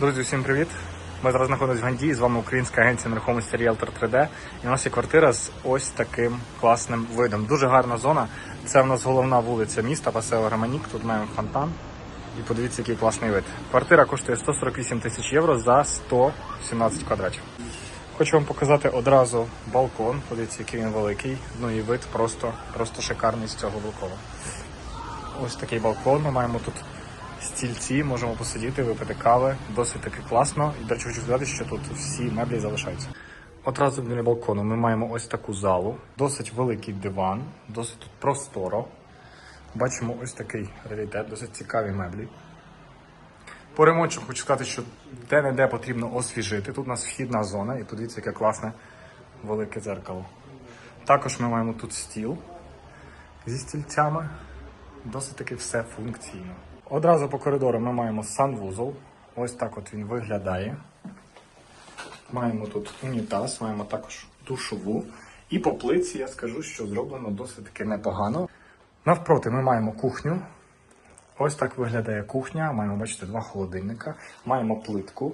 Друзі, всім привіт! Ми зараз знаходимося в Ганді, з вами українська агенція нерухомості Realtor 3D. І у нас є квартира з ось таким класним видом. Дуже гарна зона. Це в нас головна вулиця міста Пасео Романік. Тут маємо фонтан. І подивіться, який класний вид. Квартира коштує 148 тисяч євро за 117 квадратів. Хочу вам показати одразу балкон. Подивіться, який він великий. Ну і вид просто, просто шикарний з цього балкону. Ось такий балкон. Ми маємо тут стільці, можемо посидіти, випити кави. Досить таки класно. І, до речі, хочу сказати, що тут всі меблі залишаються. Одразу біля балкону ми маємо ось таку залу, досить великий диван, досить тут просторо. Бачимо ось такий раритет, досить цікаві меблі. По ремонту хочу сказати, що де-не-де потрібно освіжити. Тут у нас вхідна зона, і подивіться, яке класне велике дзеркало. Також ми маємо тут стіл зі стільцями. Досить таки все функційно. Одразу по коридору ми маємо санвузол. Ось так от він виглядає. Маємо тут унітаз, маємо також душову. І по плиці я скажу, що зроблено досить таки непогано. Навпроти ми маємо кухню. Ось так виглядає кухня. Маємо, бачите, два холодильника. Маємо плитку.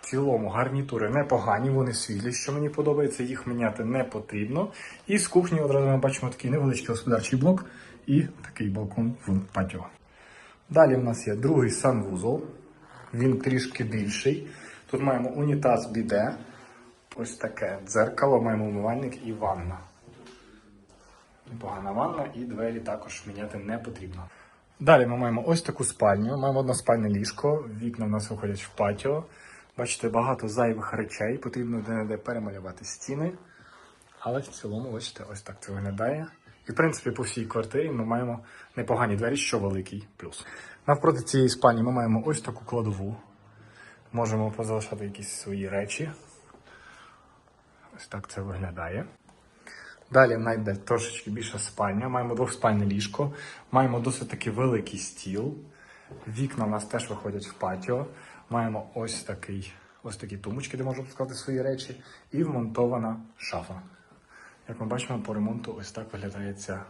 В цілому гарнітури непогані, вони світлі, що мені подобається, їх міняти не потрібно. І з кухні одразу ми бачимо такий невеличкий господарчий блок і такий балкон в патіо. Далі в нас є другий санвузол. Він трішки більший. Тут маємо унітаз біде. Ось таке дзеркало, маємо умивальник і ванна. Непогана ванна і двері також міняти не потрібно. Далі ми маємо ось таку спальню. Маємо односпальне ліжко, вікна в нас виходять в патіо. Бачите, багато зайвих речей, потрібно де-не-де перемалювати стіни. Але в цілому, бачите, ось так це виглядає. І в принципі по всій квартирі ми маємо непогані двері, що великий плюс. Навпроти цієї спальні ми маємо ось таку кладову. Можемо позалишати якісь свої речі. Ось так це виглядає. Далі в нас йде трошечки більша спальня. Маємо двохспальне ліжко, маємо досить таки великий стіл. Вікна у нас теж виходять в патіо. Маємо ось такий, ось такі тумбочки, де можна склати свої речі, і вмонтована шафа. Як ми бачимо, по ремонту ось так виглядає ця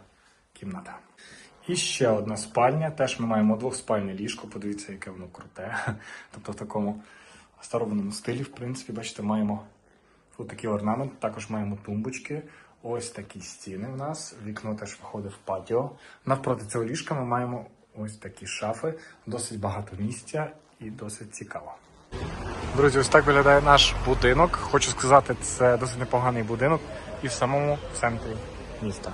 кімната. І ще одна спальня. Теж ми маємо двохспальне ліжко. Подивіться, яке воно круте. Тобто в такому старовинному стилі, в принципі, бачите, маємо Тут такий орнамент, також маємо тумбочки. Ось такі стіни в нас. Вікно теж виходить в патіо. Навпроти цього ліжка ми маємо ось такі шафи, досить багато місця і досить цікаво. Друзі, ось так виглядає наш будинок. Хочу сказати, це досить непоганий будинок і в самому центрі міста.